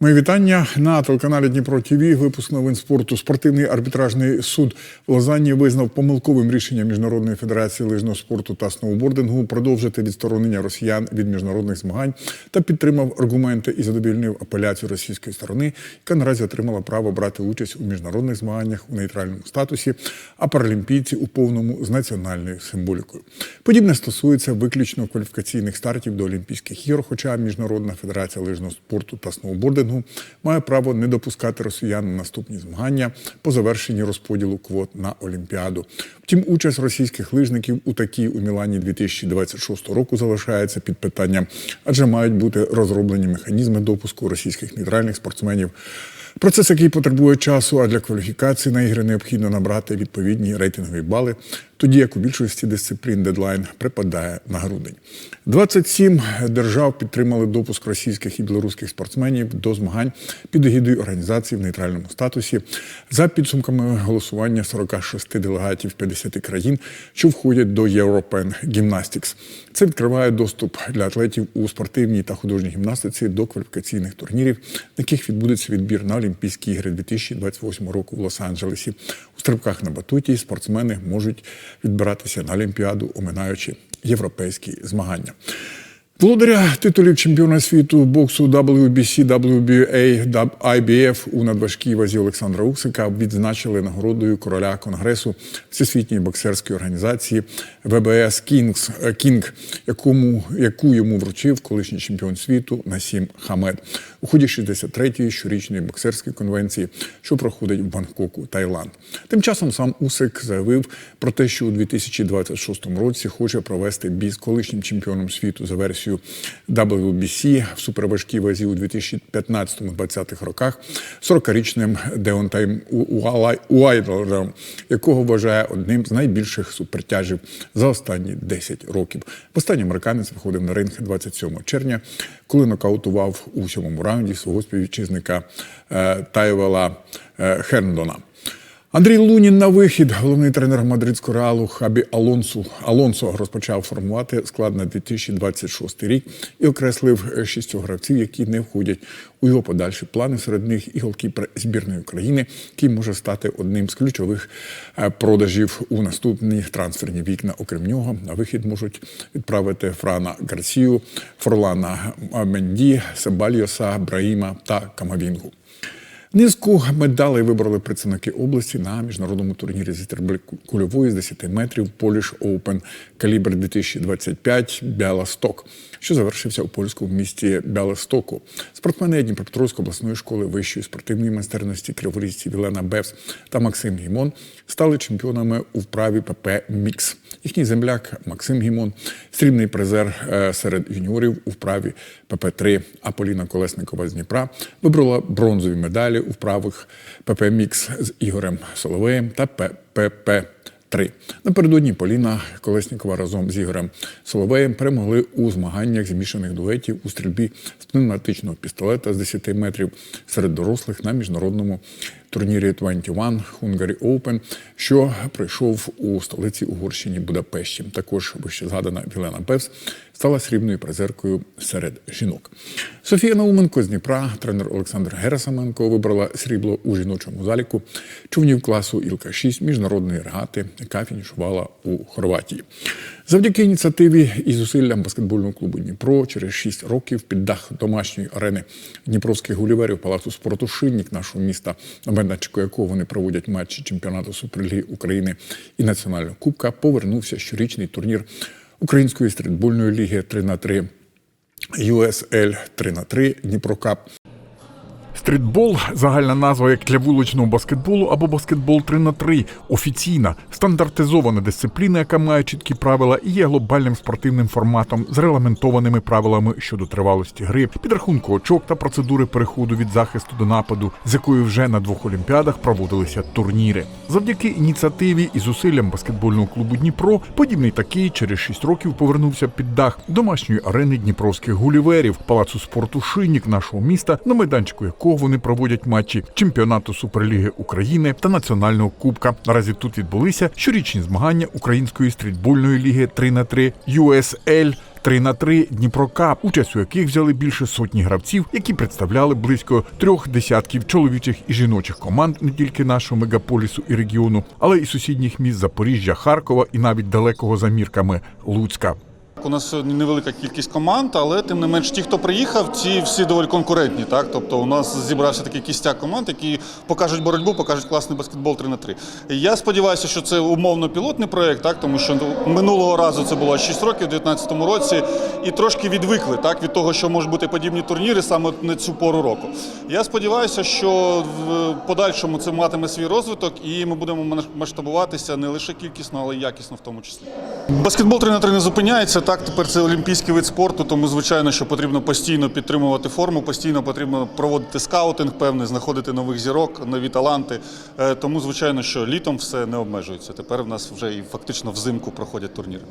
Мої вітання на телеканалі Дніпро ТВ. Випуск новин спорту. Спортивний арбітражний суд в Лозанні визнав помилковим рішенням Міжнародної федерації лижного спорту та сноубордингу продовжити відсторонення росіян від міжнародних змагань та підтримав аргументи і задовільнив апеляцію російської сторони, яка наразі отримала право брати участь у міжнародних змаганнях у нейтральному статусі, а паралімпійці у повному з національною символікою. Подібне стосується виключно кваліфікаційних стартів до Олімпійських ігор, хоча Міжнародна федерація лижного спорту та сноубордингу має право не допускати росіян на наступні змагання по завершенні розподілу квот на Олімпіаду. Втім, участь російських лижників у такій у Мілані 2026 року залишається під питанням, адже мають бути розроблені механізми допуску російських нейтральних спортсменів. Процес, який потребує часу, а для кваліфікації на ігри необхідно набрати відповідні рейтингові бали, тоді як у більшості дисциплін дедлайн припадає на грудень. 27 держав підтримали допуск російських і білоруських спортсменів до змагань під егідою організації в нейтральному статусі за підсумками голосування 46 делегатів 50 країн, що входять до European Gymnastics. Це відкриває доступ для атлетів у спортивній та художній гімнастиці до кваліфікаційних турнірів, на яких відбудеться відбір на Олімпійські ігри 2028 року в Лос-Анджелесі. Стрибках на батуті спортсмени можуть відбиратися на Олімпіаду, оминаючи європейські змагання. Володаря титулів чемпіона світу боксу WBC, WBA, IBF у надважкій вазі Олександра Усика відзначили нагородою короля конгресу Всесвітньої боксерської організації ВБС Кінгс Кінг, якому яку йому вручив колишній чемпіон світу Насім Хамед у ході 63-ї щорічної боксерської конвенції, що проходить в Бангкоку, Таїланд. Тим часом сам Усик заявив про те, що у 2026 році хоче провести бій з колишнім чемпіоном світу за версією WBC в суперважкій вазі у 2015-2020 роках 40-річним Деонтаєм Уайдлером, якого вважає одним з найбільших супертяжів за останні 10 років. Останній американець виходив на ринг 27 червня, коли нокаутував у сьомому раунді свого співвітчизника е, Тайвела е, Херндона. Андрій Лунін на вихід. Головний тренер мадридського реалу Хабі Алонсо Алонсо розпочав формувати склад на 2026 рік і окреслив шістьох гравців, які не входять у його подальші плани. Серед них і голкіпер збірної України, який може стати одним з ключових е, продажів у наступні трансферні вікна. Окрім нього, на вихід можуть відправити Франа Гарсію, Форлана Менді, Себальйоса, Браїма та Камавінгу. Низку медалей вибрали представники області на міжнародному турнірі зі стрільби кульової з 10 метрів Polish Open калібр 2025 Бялосток, що завершився у польському місті Бялостоку. Спортсмени Дніпропетровської обласної школи вищої спортивної майстерності криворізці Вілена Бевс та Максим Гімон стали чемпіонами у вправі ПП Мікс. Їхній земляк Максим Гімон, срібний призер е, серед юніорів у вправі ПП-3, а Поліна Колесникова з Дніпра вибрала бронзові медалі у вправах ПП Мікс з Ігорем Соловеєм та ПП. 3. Напередодні Поліна Колеснікова разом з Ігорем Соловеєм перемогли у змаганнях змішаних дуетів у стрільбі з пневматичного пістолета з 10 метрів серед дорослих на міжнародному турнірі 21 Hungary Open, що пройшов у столиці Угорщині Будапешті. Також вище згадана Вілена Певс стала срібною призеркою серед жінок. Софія Науменко з Дніпра, тренер Олександр Герасименко вибрала срібло у жіночому заліку човнів класу Ілка-6 міжнародної регати, яка фінішувала у Хорватії. Завдяки ініціативі і зусиллям баскетбольного клубу Дніпро через 6 років під дах домашньої арени Дніпровських гуліверів Палацу спорту Шинник нашого міста, на якого вони проводять матчі чемпіонату Суперліги України і Національного кубка, повернувся щорічний турнір Української стрітбольної ліги 3 на 3 USL 3 на 3 Дніпрокап. Стрітбол загальна назва як для вуличного баскетболу або баскетбол 3 на 3 офіційна, стандартизована дисципліна, яка має чіткі правила і є глобальним спортивним форматом з регламентованими правилами щодо тривалості гри, підрахунку очок та процедури переходу від захисту до нападу, з якою вже на двох олімпіадах проводилися турніри. Завдяки ініціативі і зусиллям баскетбольного клубу Дніпро, подібний такий через 6 років повернувся під дах домашньої арени Дніпровських гуліверів, палацу спорту Шинник нашого міста, на майданчику якого вони проводять матчі чемпіонату Суперліги України та Національного кубка. Наразі тут відбулися щорічні змагання Української стрітбольної ліги 3 на 3 USL 3 на 3 Дніпро Кап, участь у яких взяли більше сотні гравців, які представляли близько трьох десятків чоловічих і жіночих команд не тільки нашого мегаполісу і регіону, але й сусідніх міст Запоріжжя, Харкова і навіть далекого за мірками Луцька. У нас сьогодні невелика кількість команд, але тим не менш ті, хто приїхав, ці всі доволі конкурентні. Так? Тобто у нас зібрався такий кістяк команд, які покажуть боротьбу, покажуть класний баскетбол 3 на 3 Я сподіваюся, що це умовно пілотний проєкт, так? тому що минулого разу це було 6 років, у 2019 році, і трошки відвикли так? від того, що можуть бути подібні турніри саме на цю пору року. Я сподіваюся, що в подальшому це матиме свій розвиток, і ми будемо масштабуватися не лише кількісно, але й якісно в тому числі. Баскетбол 3 на 3 не зупиняється. Так, тепер це олімпійський вид спорту, тому звичайно, що потрібно постійно підтримувати форму, постійно потрібно проводити скаутинг, певний, знаходити нових зірок, нові таланти. Е, Тому, звичайно, що літом все не обмежується. Тепер в нас вже і фактично взимку проходять турніри.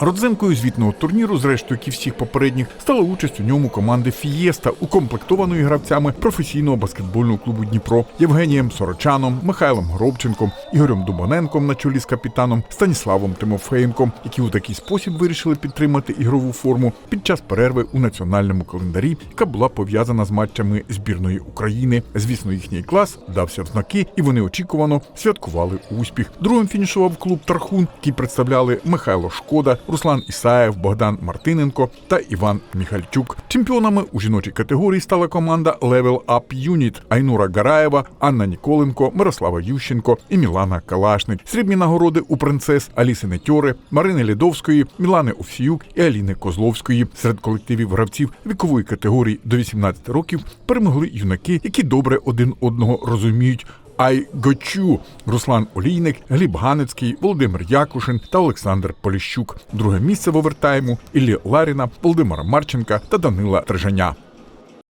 Родзинкою звітного турніру, зрештою, як і всіх попередніх, стала участь у ньому команди Фієста, укомплектованої гравцями професійного баскетбольного клубу Дніпро Євгенієм Сорочаном, Михайлом Гробченком, Ігорем Дубоненком на чолі з капітаном Станіславом Тимофеєнком, які у такий спосіб вирішили підтримати ігрову форму під час перерви у національному календарі, яка була пов'язана з матчами збірної України. Звісно, їхній клас дався в знаки, і вони очікувано святкували успіх. Другим фінішував клуб Тархун, який представляли Михайло Шкода, Руслан Ісаєв, Богдан Мартиненко та Іван Міхальчук. Чемпіонами у жіночій категорії стала команда Level Up Unit Айнура Гараєва, Анна Ніколенко, Мирослава Ющенко і Мілана Калашник. Срібні нагороди у принцес Аліси Нетьори, Марини Лідовської, Мілани Овсіюк і Аліни Козловської. Серед колективів гравців вікової категорії до 18 років перемогли юнаки, які добре один одного розуміють. Ай Гочу, Руслан Олійник, Гліб Ганецький, Володимир Якушин та Олександр Поліщук. Друге місце в овертайму Іллі Ларіна, Володимира Марченка та Данила Трижаня.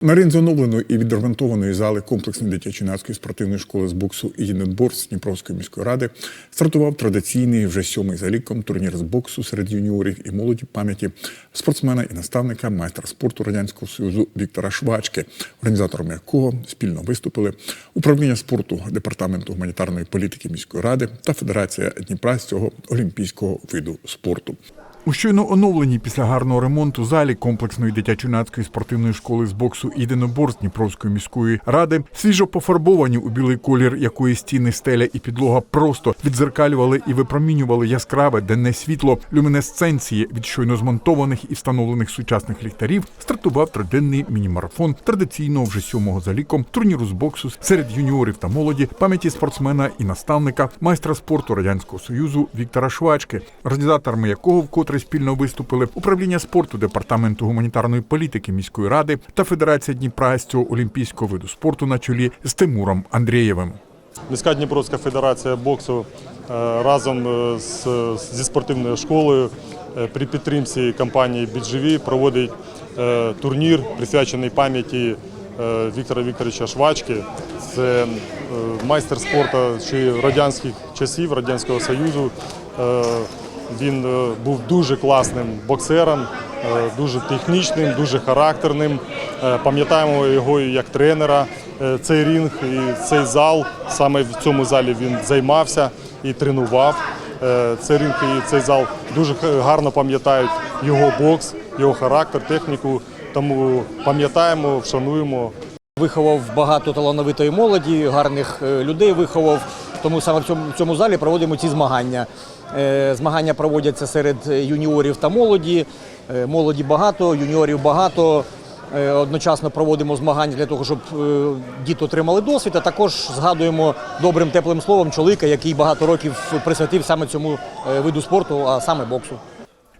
На ринг з оновленої і відремонтованої зали комплексної дитячо-юнацької спортивної школи з боксу і єдиноборств Дніпровської міської ради стартував традиційний вже сьомий за ліком турнір з боксу серед юніорів і молоді пам'яті спортсмена і наставника, майстра спорту радянського союзу Віктора Швачки, організатором якого спільно виступили управління спорту департаменту гуманітарної політики міської ради та Федерація Дніпра з цього олімпійського виду спорту. У щойно оновленій після гарного ремонту залі комплексної дитячо-юнацької спортивної школи з боксу єдиноборств Дніпровської міської ради свіжо пофарбовані у білий колір, якої стіни, стеля і підлога просто відзеркалювали і випромінювали яскраве денне світло люмінесценції від щойно змонтованих і встановлених сучасних ліхтарів. Стартував триденний міні-марафон традиційного вже сьомого за ліком турніру з боксу серед юніорів та молоді, пам'яті спортсмена і наставника, майстра спорту радянського союзу Віктора Швачки, організаторами якого вкотре спільно виступили управління спорту департаменту гуманітарної політики міської ради та Федерація Дніпра з цього олімпійського виду спорту на чолі з Тимуром Андрієвим. Міська Дніпровська федерація боксу е, разом е, з, зі спортивною школою е, при підтримці компанії «Бідживі» проводить турнір, присвячений пам'яті Віктора Вікторовича Швачки. Це майстер спорту ще радянських часів, Радянського Союзу. Він е, був дуже класним боксером, е, дуже технічним, дуже характерним. Е, Пам'ятаємо його як тренера. Цей рінг і цей зал саме в цьому залі він займався і тренував. Цей ринг і цей зал дуже гарно пам'ятають його бокс, його характер, техніку. Тому пам'ятаємо, вшануємо Виховав багато талановитої молоді, гарних людей виховав. Тому саме в цьому, в цьому залі проводимо ці змагання. Е, Змагання проводяться серед юніорів та молоді. Е, Молоді багато, юніорів багато. Е, Одночасно проводимо змагання для того, щоб діти отримали досвід. А також згадуємо добрим теплим словом чоловіка, який багато років присвятив саме цьому виду спорту, а саме боксу.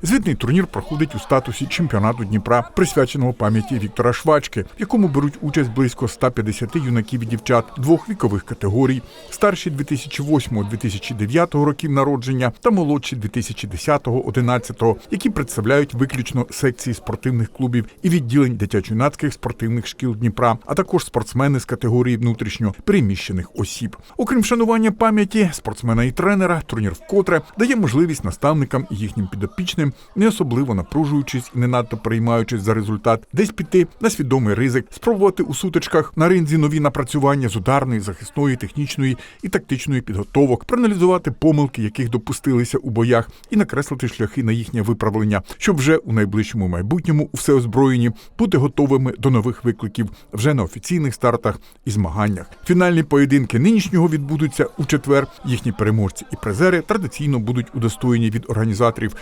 Звітний турнір проходить у статусі чемпіонату Дніпра, присвяченого пам'яті Віктора Швачки, в якому беруть участь близько 150 юнаків і дівчат двох вікових категорій: старші 2008-2009 років народження та молодші 2010-2011, які представляють виключно секції спортивних клубів і відділень дитячо-юнацьких спортивних шкіл Дніпра, а також спортсмени з категорії внутрішньо переміщених осіб. Окрім шанування пам'яті спортсмена і тренера, турнір вкотре дає можливість наставникам і їхнім підопічним спокійним, не особливо напружуючись і не надто переймаючись за результат, десь піти на свідомий ризик, спробувати у сутичках на ринзі нові напрацювання з ударної, захисної, технічної і тактичної підготовок, проаналізувати помилки, яких допустилися у боях, і накреслити шляхи на їхнє виправлення, щоб вже у найближчому майбутньому у всеозброєнні бути готовими до нових викликів вже на офіційних стартах і змаганнях. Фінальні поєдинки нинішнього відбудуться у четвер. Їхні переможці і призери традиційно будуть удостоєні від організаторів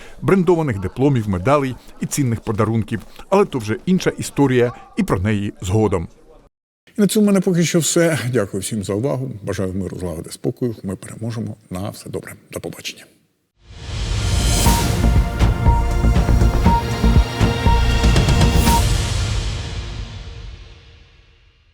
брендованих дипломів, медалей і цінних подарунків. Але то вже інша історія, і про неї згодом. І на цьому мене поки що все. Дякую всім за увагу. Бажаю миру, злагоди, спокою. Ми переможемо. На все добре. До побачення.